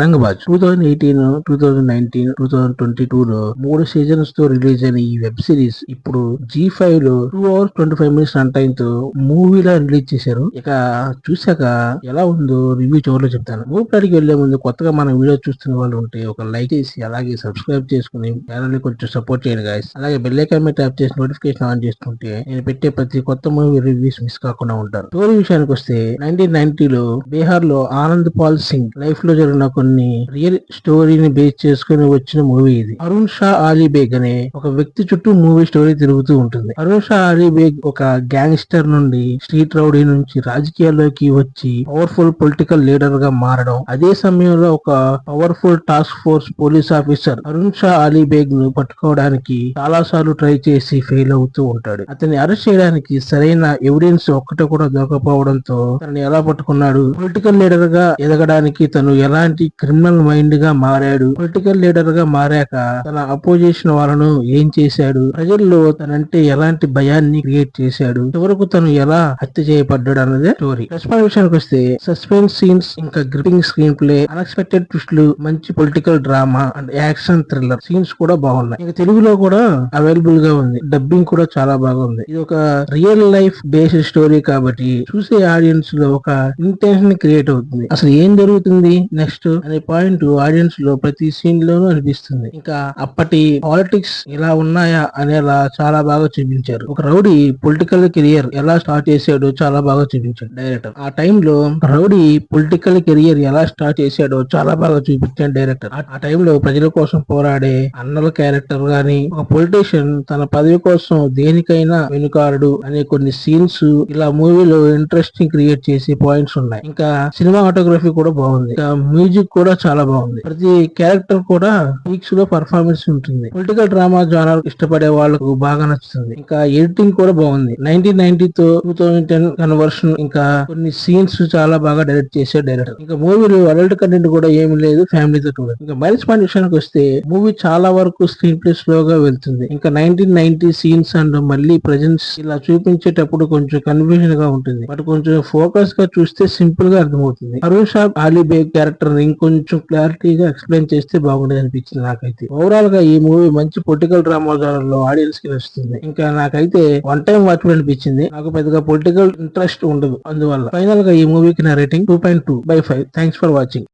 Rangbaaz two thousand eighteen two thousand nineteen two thousand twenty two లో మూడు సీజన్స్తో release అయిన ఈ వెబ్ సిరీస్ ఇప్పుడు జీ ఫైవ్లో two hours twenty five minutes run టైమ్తో మూవీలా రిలీజ్ చేశారు. ఇక చూసాక ఎలా ఉందో రివ్యూ చివరిలో చెప్తాను. మూవీ కాడికి వెళ్ళే ముందు కొత్తగా మన వీడియో చూస్తున్న వాళ్ళు ఉంటే ఒక లైక్ చేసి అలాగే సబ్స్క్రైబ్ చేసుకుని ఛానల్ని కొంచెం సపోర్ట్ చేయండి గాయస్ అలాగే బెల్ ఐకాన్ మీద ట్యాప్ చేసి నోటిఫికేషన్ ఆన్ చేసుకుంటే నేను పెట్టే ప్రతి కొత్త మూవీ రివ్యూస్ మిస్ కాకుండా ఉంటారు. స్టోరీ విషయానికి వస్తే నైన్టీన్ నైన్టీలో బీహార్లో ఆనంద్ పాల్ సింగ్ లైఫ్లో జరిగిన కొన్ని రియల్ స్టోరీని బేస్ చేసుకుని వచ్చిన మూవీ ఇది. అరుణ్ షా ఆలీ బేగ్ అనే ఒక వ్యక్తి చుట్టూ మూవీ స్టోరీ తిరుగుతూ ఉంటుంది. అరుణ్ షా ఆలీ బేగ్ ఒక గ్యాంగ్స్టర్ నుండి స్ట్రీట్ రౌడీ నుంచి రాజకీయాల్లోకి వచ్చి పవర్ఫుల్ పొలిటికల్ లీడర్గా మారడం. అదే సమయంలో ఒక powerful task force police officer Arun Shah Ali బేగ్ను పట్టుకోవడానికి చాలా సార్లు ట్రై చేసి ఫెయిల్ అవుతూ ఉంటాడు. అతన్ని అరెస్ట్ చేయడానికి సరైన ఎవిడెన్స్ ఒక్కటి కూడా దొరకపోవడంతో తనని ఎలా పట్టుకున్నాడు? పొలిటికల్ లీడర్గా ఎదగడానికి తను ఎలాంటి క్రిమినల్ మైండ్గా మారాడు. పొలిటికల్ లీడర్గా మారాక తన అపోజిషన్ వాళ్ళను ఏం చేశాడు? ప్రజల్లో తనంటే ఎలాంటి భయాన్ని క్రియేట్ చేశాడు? చివరకు తను ఎలా హత్య చేయబడ్డాడు అన్నదే స్టోరీ రెస్పాన్స్ విషయానికి వస్తే సస్పెన్స్ సీన్స్ ఇంకా గ్రిపింగ్ స్క్రీన్ ప్లే అన్ఎక్స్పెక్టెడ్ ట్విస్ట్లు మంచి political drama and action thriller scenes కూడా బాగున్నాయి. ఇంకా తెలుగులో కూడా అవైలబుల్గా ఉంది. డబ్బింగ్ కూడా చాలా బాగుంది ఇది ఒక రియల్ లైఫ్ బేస్డ్ స్టోరీ కాబట్టి చూసే ఆడియన్స్లో ఒక ఇంటెన్షన్ క్రియేట్ అవుతుంది. అసలు ఏం జరుగుతుంది? నెక్స్ట్ అనే పాయింట్ ఆడియన్స్లో ప్రతి సీన్ లోనూ అనిపిస్తుంది. ఇంకా అప్పటి పాలిటిక్స్ ఇలా ఉన్నాయా అనేలా చాలా బాగా చూపించారు. ఒక రౌడీ పొలిటికల్ కెరియర్ ఎలా స్టార్ట్ చేశాడో చాలా బాగా చూపించాడు డైరెక్టర్ ఆ టైంలో రౌడీ పొలిటికల్ కెరియర్ ఎలా స్టార్ట్ చేశాడో చాలా బాగా చూపించాడు డైరెక్టర్ ఆ- టైంలో ప్రజల కోసం పోరాడే అన్నల క్యారెక్టర్ గాని ఒక పొలిటీషియన్ తన పదవి కోసం దేనికైనా వెనుకారడు అనే కొన్ని సీన్స్ ఇలా మూవీలో ఇంట్రెస్టింగ్ క్రియేట్ చేసే పాయింట్స్ ఉన్నాయి. ఇంకా సినిమాటోగ్రఫీ కూడా బాగుంది. ఇంకా మ్యూజిక్ కూడా చాలా బాగుంది. ప్రతి క్యారెక్టర్ కూడా వీక్స్లో పర్ఫార్మెన్స్ ఉంటుంది. పొలిటికల్ డ్రామా జానర్ ఇష్టపడే వాళ్ళకు బాగా నచ్చుతుంది. ఇంకా ఎడిటింగ్ కూడా బాగుంది. నైన్టీన్ నైన్టీ తో టూ థౌజండ్ టెన్ కన్వర్షన్ ఇంకా కొన్ని సీన్స్ చాలా బాగా డైరెక్ట్ చేసే డైరెక్టర్. ఇంకా మూవీలో అడల్ట్ కంటెంట్ కూడా ఏమి లేదు ఫ్యామిలీతో కూడా. ఇంకా మైల్స్ పాయింట్ విషయానికి వస్తే మూవీ చాలా వరకు స్క్రీన్ ప్లే స్లోగా వెళ్తుంది. ఇంకా నైన్టీన్ నైన్టీ సీన్స్ అండ్ మళ్ళీ ప్రజెన్స్ ఇలా చూపించేటప్పుడు కొంచెం కన్ఫ్యూజన్గా ఉంటుంది. బట్ కొంచెం ఫోకస్గా చూస్తే సింపుల్గా అర్థమవుతుంది. అరుణ్ షా ఆలీ బేగ్ క్యారెక్టర్ ఇంకొంచెం క్లారిటీగా ఎక్స్ప్లెయిన్ చేస్తే బాగుండేది అనిపించింది నాకైతే. ఓవరాల్గా ఈ మూవీ మంచి పొలిటికల్ డ్రామా లో ఆడియన్స్కి నచ్చుతుంది. ఇంకా నాకైతే వన్ టైం వాచ్ అనిపించింది. నాకు పెద్దగా పొలిటికల్ ఇంట్రెస్ట్ ఉండదు. అందువల్ల ఫైనల్గా ఈ మూవీకి నా rating two point two by five. Thanks for watching.